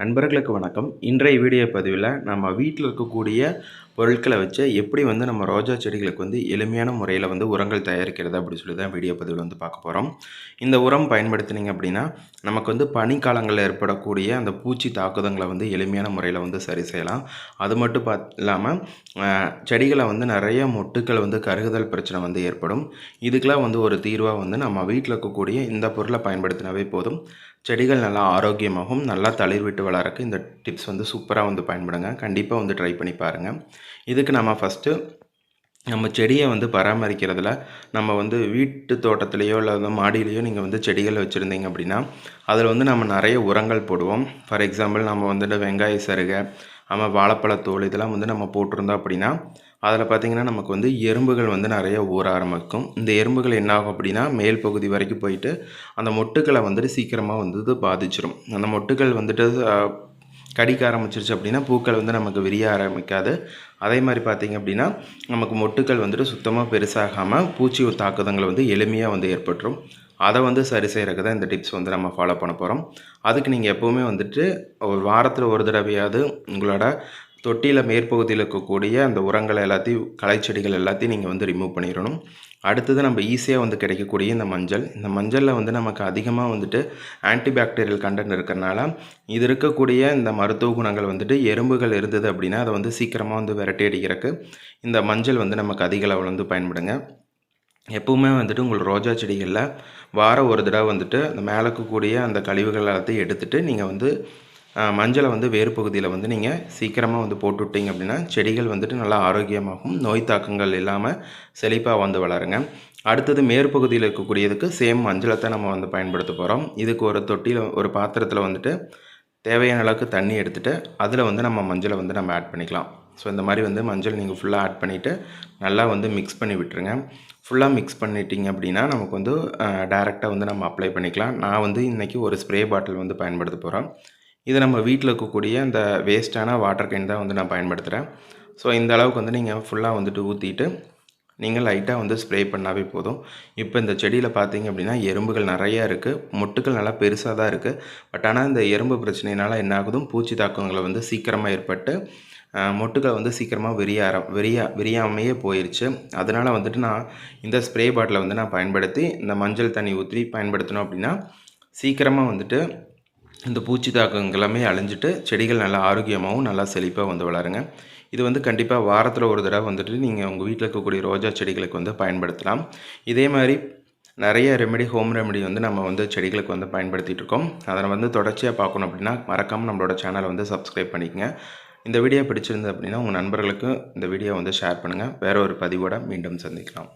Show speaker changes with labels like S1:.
S1: நண்பர்களுக்கு வணக்கம். இன்றைய வீடியோ பதிவில் நம்ம வீட்டில் இருக்கக்கூடிய பொருட்களை வச்சு எப்படி வந்து நம்ம ரோஜா செடிகளுக்கு வந்து எளிமையான முறையில் வந்து உரங்கள் தயாரிக்கிறது அப்படின்னு சொல்லி தான் வீடியோ பதிவில் வந்து பார்க்க போகிறோம் இந்த உரம் பயன்படுத்தினீங்க அப்படின்னா நமக்கு வந்து பனிக்காலங்களில் ஏற்படக்கூடிய அந்த பூச்சி தாக்குதங்களை வந்து எளிமையான முறையில் வந்து சரி செய்யலாம். அது மட்டும் பா இல்லாமல் செடிகளை வந்து நிறைய மொட்டுக்கள் வந்து கருகுதல் பிரச்சனை வந்து ஏற்படும். இதுக்கெலாம் வந்து ஒரு தீர்வாக வந்து நம்ம வீட்டில் இருக்கக்கூடிய இந்த பொருளை பயன்படுத்தினாவே போதும். செடிகள் நல்லா ஆரோக்கியமாகவும் நல்லா தளிர் விட்டு வளரக்கு இந்த டிப்ஸ் வந்து சூப்பராக வந்து பயன்படுங்க. கண்டிப்பாக வந்து ட்ரை பண்ணி பாருங்கள் இதுக்கு நம்ம ஃபஸ்ட்டு நம்ம செடியை வந்து பராமரிக்கிறதுல நம்ம வந்து வீட்டு தோட்டத்துலேயோ இல்லை மாடியிலையோ நீங்கள் வந்து செடிகள் வச்சுருந்தீங்க அப்படின்னா அதில் வந்து நம்ம நிறைய உரங்கள் போடுவோம். ஃபார் எக்ஸாம்பிள் நம்ம வந்துட்டு வெங்காய சருகை நம்ம வாழைப்பழத்தோல் இதெல்லாம் வந்து நம்ம போட்டிருந்தோம் அப்படின்னா அதில் பார்த்திங்கன்னா நமக்கு வந்து எறும்புகள் வந்து நிறைய ஊற ஆரம்பிக்கும். இந்த எறும்புகள் என்னாகும் அப்படின்னா மேல் பகுதி வரைக்கும் போயிட்டு அந்த மொட்டுக்களை வந்துட்டு சீக்கிரமாக வந்து பாதிச்சிடும் அந்த மொட்டுக்கள் வந்துட்டு கடிக்க ஆரம்பிச்சிருச்சு அப்படின்னா பூக்கள் வந்து நமக்கு விரிய ஆரம்பிக்காது. அதே மாதிரி பார்த்திங்க அப்படின்னா நமக்கு மொட்டுக்கள் வந்துட்டு சுத்தமாக பெருசாகாமல் பூச்சி தாக்குதங்கள் வந்து எளிமையாக வந்து ஏற்பட்டுரும். அதை வந்து சரி செய்கிறதுக்கு தான் இந்த டிப்ஸ் வந்து நம்ம ஃபாலோ பண்ண போகிறோம் அதுக்கு நீங்கள் எப்போவுமே வந்துட்டு ஒரு வாரத்தில் ஒரு தடவையாவது உங்களோட தொட்டியில் மேற்பகுதியில் இருக்கக்கூடிய அந்த உரங்களை எல்லாத்தையும் களைச்செடிகள் எல்லாத்தையும் நீங்கள் வந்து ரிமூவ் பண்ணிடணும். அடுத்தது நம்ம ஈஸியாக வந்து கிடைக்கக்கூடிய இந்த மஞ்சள். இந்த மஞ்சளில் வந்து நமக்கு அதிகமாக வந்துட்டு ஆன்டிபாக்டீரியல் கண்டென்ட் இருக்கிறனால இது இருக்கக்கூடிய இந்த மருத்துவ குணங்கள் வந்துட்டு எறும்புகள் இருந்தது அப்படின்னா அதை வந்து சீக்கிரமாக வந்து விரட்டி அடிக்கிறக்கு இந்த மஞ்சள் வந்து நமக்கு அதிக அளவில் வந்து பயன்படுங்க. எப்பவுமே வந்துட்டு உங்கள் ரோஜா செடிகளில் வாரம் ஒரு தடவை வந்துட்டு அந்த மேலே இருக்கக்கூடிய அந்த கழிவுகள் எல்லாத்தையும் எடுத்துகிட்டு நீங்கள் வந்து மஞ்சளை வந்து வேறு பகுதியில் வந்து நீங்கள் சீக்கிரமாக வந்து போட்டு விட்டீங்க அப்படின்னா செடிகள் வந்துட்டு நல்லா ஆரோக்கியமாகவும் நோய் தாக்கங்கள் இல்லாமல் செழிப்பாக வந்து வளருங்க. அடுத்தது மேற்பகுதியில் இருக்கக்கூடியதுக்கு சேம் மஞ்சளை தான் நம்ம வந்து பயன்படுத்த போகிறோம் இதுக்கு ஒரு தொட்டியில் ஒரு பாத்திரத்தில் வந்துட்டு தேவையான அளவுக்கு தண்ணி எடுத்துகிட்டு அதில் வந்து நம்ம மஞ்சளை வந்து நம்ம ஆட் பண்ணிக்கலாம். ஸோ இந்த மாதிரி வந்து மஞ்சள் நீங்கள் ஃபுல்லாக ஆட் பண்ணிவிட்டு நல்லா வந்து மிக்ஸ் பண்ணி விட்டுருங்க. ஃபுல்லாக மிக்ஸ் பண்ணிட்டீங்க அப்படின்னா நமக்கு வந்து டேரெக்டாக வந்து நம்ம அப்ளை பண்ணிக்கலாம். நான் வந்து இன்றைக்கி ஒரு ஸ்ப்ரே பாட்டில் வந்து பயன்படுத்த போகிறேன் இது நம்ம வீட்டில் இருக்கக்கூடிய அந்த வேஸ்ட்டான வாட்டர் கேன் தான் வந்து நான் பயன்படுத்துகிறேன் ஸோ இந்த அளவுக்கு வந்து நீங்கள் ஃபுல்லாக வந்துட்டு ஊற்றிட்டு நீங்கள் லைட்டாக வந்து ஸ்ப்ரே பண்ணாவே போதும். இப்போ இந்த செடியில் பார்த்தீங்க அப்படின்னா எறும்புகள் நிறையா இருக்குது மொட்டுக்கள் நல்லா பெருசாக தான் இருக்குது பட் ஆனால் இந்த எறும்பு பிரச்சனையினால் என்ன ஆகுதும்? பூச்சி தாக்கங்களை வந்து சீக்கிரமாக ஏற்பட்டு மொட்டுக்கள் வந்து சீக்கிரமாக விரிய ஆரம் விரியா விரியாமையே போயிடுச்சு அதனால் வந்துட்டு நான் இந்த ஸ்ப்ரே பாட்டிலை வந்து நான் பயன்படுத்தி இந்த மஞ்சள் தண்ணி ஊற்றி பயன்படுத்தினோம் அப்படின்னா சீக்கிரமாக வந்துட்டு இந்த பூச்சி தாக்கங்கள் எல்லாமே அழிஞ்சிட்டு செடிகள் நல்லா ஆரோக்கியமாகவும் நல்லா செழிப்பாக வந்து வளருங்க. இது வந்து கண்டிப்பாக வாரத்தில் ஒரு தடவை வந்துட்டு நீங்கள் உங்கள் வீட்டில் இருக்கக்கூடிய ரோஜா செடிகளுக்கு வந்து பயன்படுத்தலாம். இதே மாதிரி நிறைய ரெமெடி ஹோம் ரெமெடி வந்து நம்ம வந்து செடிகளுக்கு வந்து பயன்படுத்திகிட்டு இருக்கோம். அதை வந்து தொடர்ச்சியாக பார்க்கணும் அப்படின்னா மறக்காமல் நம்மளோட சேனலை வந்து சப்ஸ்கிரைப் பண்ணிக்கங்க. இந்த வீடியோ பிடிச்சிருந்தது அப்படின்னா உங்கள் நண்பர்களுக்கு இந்த வீடியோ வந்து ஷேர் பண்ணுங்கள் வேறு ஒரு பதிவோடு மீண்டும் சந்திக்கலாம்.